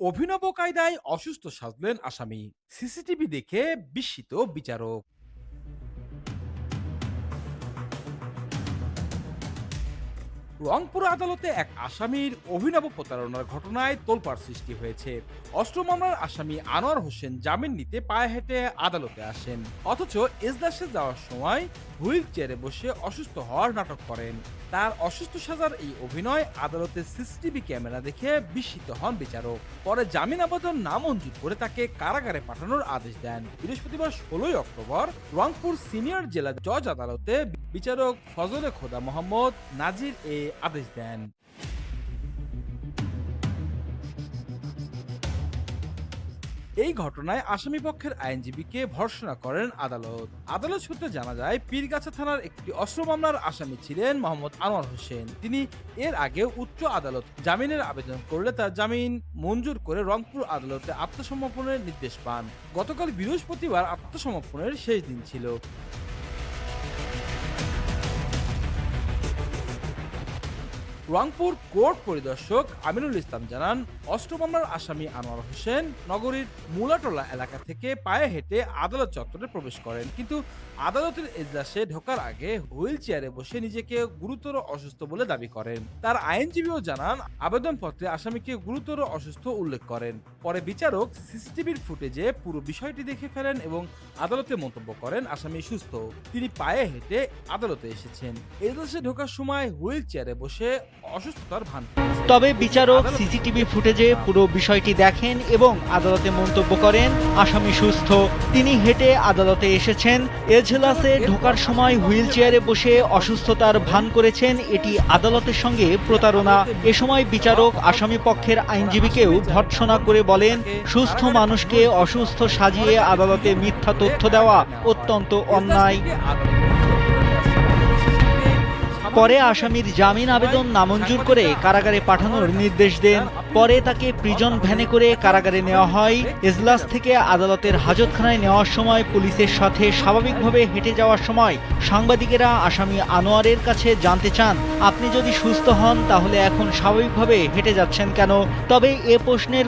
অভিনব কায়দায় অসুস্থ সাজলেন আসামি। সিসিটিভি দেখে বিস্মিত বিচারক। রংপুর আদালতে এক আসামির অভিনব প্রতারণার ঘটনায় তোলপাড় সৃষ্টি হয়েছে। অস্ত্র মামলার আসামি আনোয়ার হোসেন জামিন নিতে পায়ে হেঁটে আদালতে আসেন। অথচ এজলাসে যাওয়ার সময় হুইল চেয়ারে বসে অসুস্থ হওয়ার নাটক করেন। তার অসুস্থ সাজার এই অভিনয় আদালতে সিসিটিভি ক্যামেরা দেখে বিস্মিত হন বিচারক। পরে জামিন আবেদন নামঞ্জুর করে তাকে কারাগারে পাঠানোর আদেশ দেন। বৃহস্পতিবার ষোলোই অক্টোবর রংপুর সিনিয়র জেলা জজ আদালতে বিচারক ফজলে খোদা মোহাম্মদ, নাজির এ আদেশ দেন এই ঘটনায় আসামি পক্ষের আইনজীবীকে ভর্সনা করেন আদালত। আদালত সূত্রে জানা যায়, পীরগাছা থানার একটি অস্ত্র মামলার আসামি ছিলেন মোহাম্মদ আনোয়ার হোসেন। তিনি এর আগে উচ্চ আদালত জামিনের আবেদন করলে তার জামিন মঞ্জুর করে রংপুর আদালতে আত্মসমর্পণের নির্দেশ পান। গতকাল বৃহস্পতিবার আত্মসমর্পণের শেষ দিন ছিল। রংপুর কোর্ট পরিদর্শক আমিনুল ইসলাম জানান, অস্ত্র মামলার আসামি আনোয়ার হোসেন নগরীর মুলাটোলা এলাকা থেকে পায়ে হেঁটে আদালত চত্বরে প্রবেশ করেন। কিন্তু আদালতের এজলাসে ঢোকার আগে হুইল চেয়ারে বসে নিজেকে গুরুতর অসুস্থ বলে দাবি করেন। তার আইনজীবীও জানান, আবেদনপত্রে আসামিকে গুরুতর অসুস্থ উল্লেখ করেন। পরে বিচারক সিসিটিভির ফুটেজে পুরো বিষয়টি দেখে ফেলেন এবং আদালতে মন্তব্য করেন, আসামি সুস্থ। তিনি পায়ে হেঁটে আদালতে এসেছেন। এজলাসে ঢোকার সময় হুইল চেয়ারে বসে অসুস্থতার ভান। তবে বিচারক সিসিটিভি ফুটেজে পুরো বিষয়টি দেখেন এবং আদালতে মন্তব্য করেন, আসামি সুস্থ। তিনি হেঁটে আদালতে এসেছেন। এজলাসে ঢোকার সময় হুইল চেয়ারে বসে অসুস্থতার ভান করেছেন এটি আদালতের সঙ্গে প্রতারণা। এ সময় বিচারক আসামি পক্ষের আইনজীবীকেও ভর্ৎসনা করে বলেন, সুস্থ মানুষকে অসুস্থ সাজিয়ে আদালতে মিথ্যা তথ্য দেওয়া অত্যন্ত অন্যায়। পরে আসামির জামিন আবেদন নামঞ্জুর করে কারাগারে পাঠানোর নির্দেশ দেন। পরে তাকে প্রিজন ভ্যানে করে কারাগারে নেওয়া হয়। এজলাস থেকে আদালতের হাজতখানায় নেওয়ার সময় পুলিশের সাথে স্বাভাবিকভাবে হেঁটে যাওয়ার সময় সাংবাদিকেরা আসামি আনোয়ারের কাছে জানতে চান, আপনি যদি সুস্থ হন, তাহলে এখন স্বাভাবিকভাবে হেঁটে যাচ্ছেন কেন? তবে এ প্রশ্নের